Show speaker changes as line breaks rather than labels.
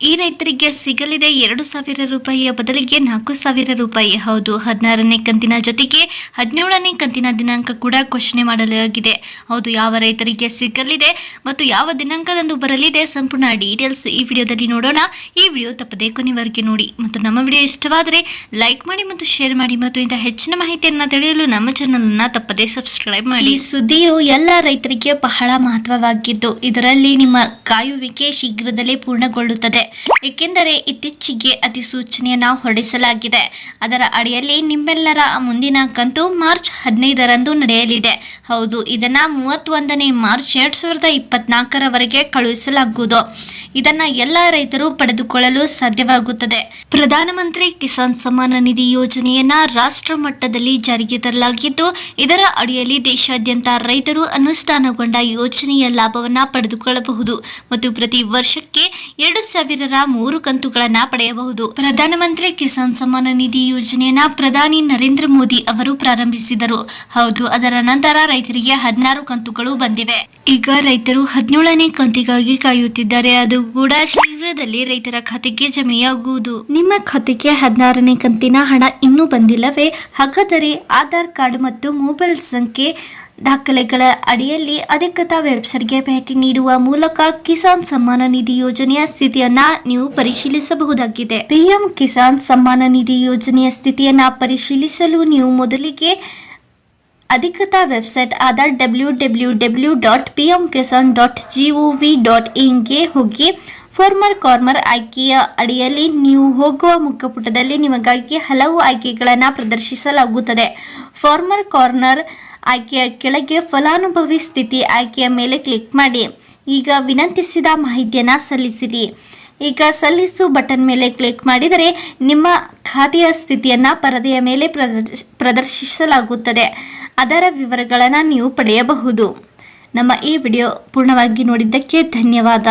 ಈ ರೈತರಿಗೆ ಸಿಗಲಿದೆ ಎರಡು ಸಾವಿರ ರೂಪಾಯಿಯ ಬದಲಿಗೆ ನಾಲ್ಕು ಸಾವಿರ ರೂಪಾಯಿ. ಹೌದು, ಹದಿನಾರನೇ ಕಂತಿನ ಜೊತೆಗೆ ಹದಿನೇಳನೇ ಕಂತಿನ ದಿನಾಂಕ ಕೂಡ ಘೋಷಣೆ ಮಾಡಲಾಗಿದೆ. ಹೌದು, ಯಾವ ರೈತರಿಗೆ ಸಿಗಲಿದೆ ಮತ್ತು ಯಾವ ದಿನಾಂಕದಂದು ಬರಲಿದೆ ಸಂಪೂರ್ಣ ಡೀಟೇಲ್ಸ್ ಈ ವಿಡಿಯೋದಲ್ಲಿ ನೋಡೋಣ. ಈ ವಿಡಿಯೋ ತಪ್ಪದೇ ಕೊನೆವರೆಗೆ ನೋಡಿ. ಮತ್ತು ನಮ್ಮ ವಿಡಿಯೋ ಇಷ್ಟವಾದರೆ ಲೈಕ್ ಮಾಡಿ ಮತ್ತು ಶೇರ್ ಮಾಡಿ. ಮತ್ತು ಇಂಥ ಹೆಚ್ಚಿನ ಮಾಹಿತಿಯನ್ನು ತಿಳಿಯಲು ನಮ್ಮ ಚಾನಲ್ ಅನ್ನ ತಪ್ಪದೇ ಸಬ್ಸ್ಕ್ರೈಬ್ ಮಾಡಿ. ಈ ಸುದ್ದಿಯು ಎಲ್ಲ ರೈತರಿಗೆ ಬಹಳ ಮಹತ್ವವಾಗಿದ್ದು, ಇದರಲ್ಲಿ ನಿಮ್ಮ ಕಾಯುವಿಕೆ ಶೀಘ್ರದಲ್ಲೇ ಪೂರ್ಣಗೊಳ್ಳುತ್ತದೆ. ಏಕೆಂದರೆ ಇತ್ತೀಚೆಗೆ ಅಧಿಸೂಚನೆಯನ್ನು ಹೊರಡಿಸಲಾಗಿದೆ. ಅದರ ಅಡಿಯಲ್ಲಿ ನಿಮ್ಮೆಲ್ಲರ ಮುಂದಿನ ಕಂತು ಮಾರ್ಚ್ ಹದಿನೈದರಂದು ನಡೆಯಲಿದೆ. ಹೌದು, ಇದನ್ನ ಮೂವತ್ತೊಂದನೇ ಮಾರ್ಚ್ ಎರಡ್ ಸಾವಿರದ ಇಪ್ಪತ್ನಾಲ್ಕರವರೆಗೆ ಕಳುಹಿಸಲಾಗುವುದು. ಇದನ್ನ ಎಲ್ಲ ರೈತರು ಪಡೆದುಕೊಳ್ಳಲು ಸಾಧ್ಯವಾಗುತ್ತದೆ. ಪ್ರಧಾನಮಂತ್ರಿ ಕಿಸಾನ್ ಸಮ್ಮಾನ ನಿಧಿ ಯೋಜನೆಯನ್ನ ರಾಷ್ಟ್ರ ಮಟ್ಟದಲ್ಲಿ ಜಾರಿಗೆ ತರಲಾಗಿದ್ದು, ಇದರ ಅಡಿಯಲ್ಲಿ ದೇಶಾದ್ಯಂತ ರೈತರು ಅನುಷ್ಠಾನಗೊಂಡ ಯೋಜನೆಯ ಲಾಭವನ್ನ ಪಡೆದುಕೊಳ್ಳಬಹುದು. ಮತ್ತು ಪ್ರತಿ ವರ್ಷಕ್ಕೆ ಎರಡು ಸಾವಿರರ ಮೂರು ಕಂತುಗಳನ್ನು ಪಡೆಯಬಹುದು. ಪ್ರಧಾನಮಂತ್ರಿ ಕಿಸಾನ್ ಸಮ್ಮಾನ ನಿಧಿ ಯೋಜನೆಯನ್ನ ಪ್ರಧಾನಿ ನರೇಂದ್ರ ಮೋದಿ ಅವರು ಪ್ರಾರಂಭಿಸಿದರು. ಹೌದು, ಅದರ ನಂತರ ರೈತರಿಗೆ ಹದಿನಾರು ಕಂತುಗಳು ಬಂದಿವೆ. ಈಗ ರೈತರು ಹದಿನೇಳನೇ ಕಂತಿಗಾಗಿ ಕಾಯುತ್ತಿದ್ದಾರೆ. ಅದು ಕೂಡ ಶೀಘ್ರದಲ್ಲಿ ರೈತರ ಖಾತೆಗೆ ಜಮೆಯಾಗುವುದು. ನಿಮ್ಮ ಖಾತೆಗೆ ಹದಿನಾರನೇ ಕಂತಿನ ಹಣ ಇನ್ನೂ ಬಂದಿಲ್ಲವೇ? ಹಾಗಾದರೆ ಆಧಾರ್ ಕಾರ್ಡ್ ಮತ್ತು ಮೊಬೈಲ್ ಸಂಖ್ಯೆ ದಾಖಲೆಗಳ ಅಡಿಯಲ್ಲಿ ಅಧಿಕೃತ ವೆಬ್ಸೈಟ್ಗೆ ಭೇಟಿ ನೀಡುವ ಮೂಲಕ ಕಿಸಾನ್ ಸಮ್ಮಾನ ನಿಧಿ ಯೋಜನೆಯ ಸ್ಥಿತಿಯನ್ನ ನೀವು ಪರಿಶೀಲಿಸಬಹುದಾಗಿದೆ. ಪಿಎಂ ಕಿಸಾನ್ ಸಮ್ಮಾನ ನಿಧಿ ಯೋಜನೆಯ ಸ್ಥಿತಿಯನ್ನ ಪರಿಶೀಲಿಸಲು ನೀವು ಮೊದಲಿಗೆ ಅಧಿಕೃತ ವೆಬ್ಸೈಟ್ ಆದ W W W dot P M Kisan dot G O V dot ಇನ್ಗೆ ಹೋಗಿ ಫಾರ್ಮರ್ ಕಾರ್ಮರ್ ಆಯ್ಕೆಯ ಅಡಿಯಲ್ಲಿ ನೀವು ಹೋಗುವ ಮುಖಪುಟದಲ್ಲಿ ನಿಮಗಾಗಿ ಹಲವು ಆಯ್ಕೆಗಳನ್ನು ಪ್ರದರ್ಶಿಸಲಾಗುತ್ತದೆ. ಫಾರ್ಮರ್ ಕಾರ್ನರ್ ಆಯ್ಕೆಯ ಕೆಳಗೆ ಫಲಾನುಭವಿ ಸ್ಥಿತಿ ಆಯ್ಕೆಯ ಮೇಲೆ ಕ್ಲಿಕ್ ಮಾಡಿ. ಈಗ ವಿನಂತಿಸಿದ ಮಾಹಿತಿಯನ್ನು ಸಲ್ಲಿಸಿರಿ. ಈಗ ಸಲ್ಲಿಸು ಬಟನ್ ಮೇಲೆ ಕ್ಲಿಕ್ ಮಾಡಿದರೆ ನಿಮ್ಮ ಖಾತೆಯ ಸ್ಥಿತಿಯನ್ನು ಪರದೆಯ ಮೇಲೆ ಪ್ರದರ್ಶ್- ಪ್ರದರ್ಶಿಸಲಾಗುತ್ತದೆ. ಅದರ ವಿವರಗಳನ್ನು ನೀವು ಪಡೆಯಬಹುದು. ನಮ್ಮ ಈ ವಿಡಿಯೋ ಪೂರ್ಣವಾಗಿ ನೋಡಿದ್ದಕ್ಕೆ ಧನ್ಯವಾದ.